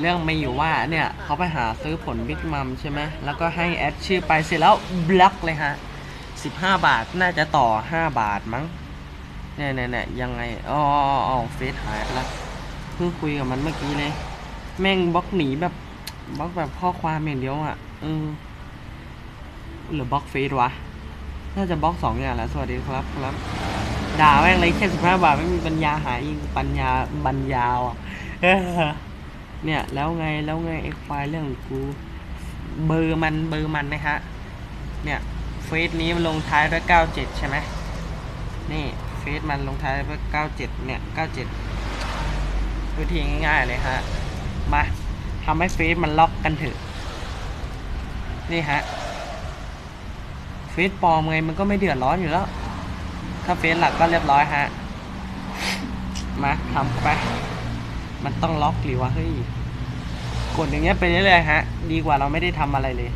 เรื่องไม่อยู่ว่าเนี่ยเขาไปหาซื้อผลบิ๊กมัมใช่ไหมแล้วก็ให้แอดชื่อไปเสร็จแล้วบล็อกเลยฮะ15บาทน่าจะต่อ5บาทมั้งเนี่ยเนี่ยเนี่ยยังไงอ๋ออ๋อเฟซหายล้วเพิ่งคุยกับมันเมื่อกี้เลย แม่งบล็อกหนีแบบบล็อกแบบข้อความอย่างเดียวอะเออหรือบล็อกเฟซวะ น่าจะบล็อกสองอย่างแหละสวัสดีครับครับด่าแม่งเลยแค่สิบห้าบาทไม่มีปัญญาหายิงปัญญาบัญญาวอะ เนี่ย แล้วไงแล้วไงไอ้ควายเรื่องกู เบอร์มันเบอร์มันนะฮะเนี่ยเฟซนี้มันลงท้ายด้วย 97 ใช่ไหมนี่เฟซมันลงท้ายด้วย 97 เนี่ย 97 วิธีง่ายๆเลยฮะ มาทำให้เฟซมันล็อกกันเถอะ นี่ฮะ เฟซปลอมไงมันก็ไม่เดือดร้อนอยู่แล้ว ถ้าเฟซหลักก็เรียบร้อยฮะ มาทำไป มันต้องล็อกหรือวะเฮ้ยกดอย่างเงี้ยไปเรื่อยๆฮะ ดีกว่าเราไม่ได้ทำอะไรเลย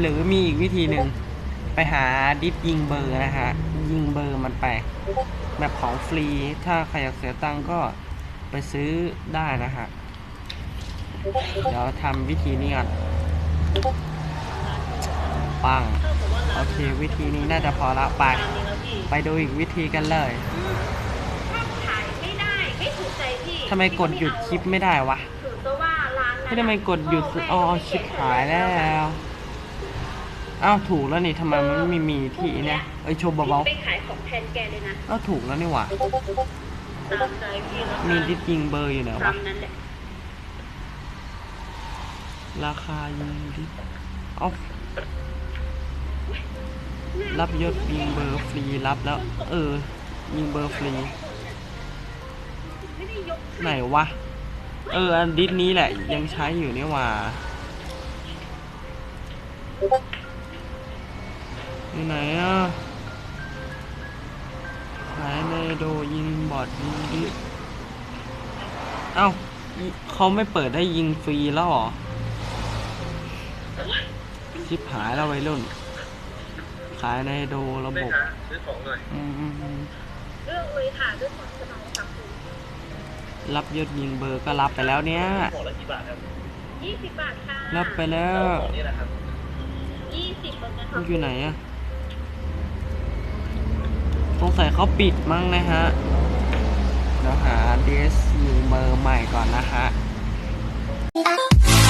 หรือมีอีกวิธีหนึ่งไปหาดิฟยิงเบอร์นะฮะ ยิงเบอร์มันไปแบบของฟรี ถ้าใครอยากเสียตังก็ไปซื้อได้นะฮะ เดี๋ยวทำวิธีนี้ก่อน ปัง โอเค วิธีนี้น่าจะพอละไป ไปดูอีกวิธีกันเลย ถ้าขายไม่ได้ไม่ถูกใจพี่ ทำไมกดหยุดคลิปไม่ได้วะถือตัวว่าร้านนั้นไม่ทำไมกดหยุดอ๋อชิบหายแล้วอ้าวถูกแล้วนี่ทำไมมันไม่มีที่เนี่ยเอ้ยโชว์เบาพี่ไปขายของแทนแกเลยนะๆอ้าวถูกแล้วนี่หว่าตามใจพี่แล้วมีดิฟยิงเบอร์อยู่ไหนวะตามนั้นแหละราคายิงดิฟเอารับยศยิงเบอร์ฟรีรับแล้ว เออ ยิงเบอร์ฟรี ไม่ได้ยกไหนวะ เออ อันดิสนี้แหละ ยังใช้อยู่นี่หว่าอยู่ไหนอะขายในโดยิงบอดยิงดิสเอ้าอิเขาไม่เปิดให้ยิงฟรีแล้วเหรอ ชิบหายแล้ววัยรุ่น ขายในโดระบบซื้อของหน่อยอืมอืมอืมเรื่องเลยค่ะด้วยความสนองสังคม รับยศยิงเบอร์ก็รับไปแล้วเนี่ยของละกี่บาทครับยี่สิบบาทค่ะรับไปแล้วของนี่แหละครับยี่สิบเหมือนกันมัค่ะนอยู่ไหนอะสงสัยเขาปิดมั้งนะฮะเดี๋ยวหาเดสยิงเบอร์ใหม่ก่อนนะฮะ Thank